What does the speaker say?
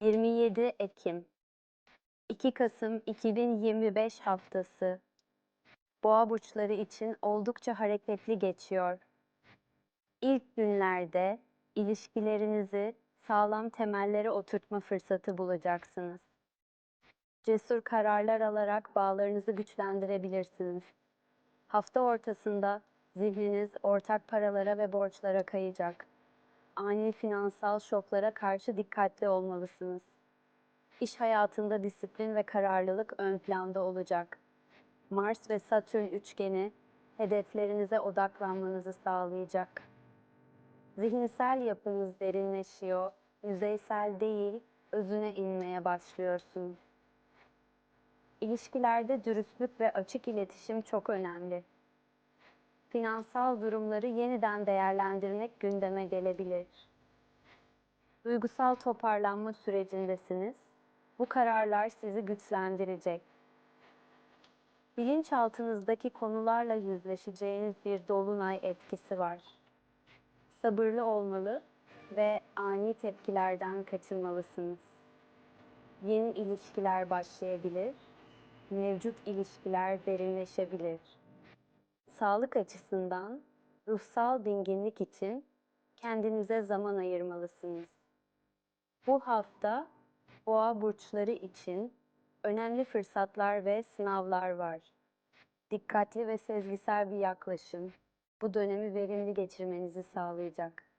27 Ekim 2 Kasım 2025 haftası Boğa burçları için oldukça hareketli geçiyor. İlk günlerde ilişkilerinizi sağlam temellere oturtma fırsatı bulacaksınız. Cesur kararlar alarak bağlarınızı güçlendirebilirsiniz. Hafta ortasında zihniniz ortak paralara ve borçlara kayacak. Ani finansal şoklara karşı dikkatli olmalısınız. İş hayatında disiplin ve kararlılık ön planda olacak. Mars ve Satürn üçgeni hedeflerinize odaklanmanızı sağlayacak. Zihinsel yapınız derinleşiyor, yüzeysel değil, özüne inmeye başlıyorsunuz. İlişkilerde dürüstlük ve açık iletişim çok önemli. Finansal durumları yeniden değerlendirmek gündeme gelebilir. Duygusal toparlanma sürecindesiniz. Bu kararlar sizi güçlendirecek. Bilinçaltınızdaki konularla yüzleşeceğiniz bir dolunay etkisi var. Sabırlı olmalı ve ani tepkilerden kaçınmalısınız. Yeni ilişkiler başlayabilir, mevcut ilişkiler derinleşebilir. Sağlık açısından ruhsal dinginlik için kendinize zaman ayırmalısınız. Bu hafta boğa burçları için önemli fırsatlar ve sınavlar var. Dikkatli ve sezgisel bir yaklaşım bu dönemi verimli geçirmenizi sağlayacak.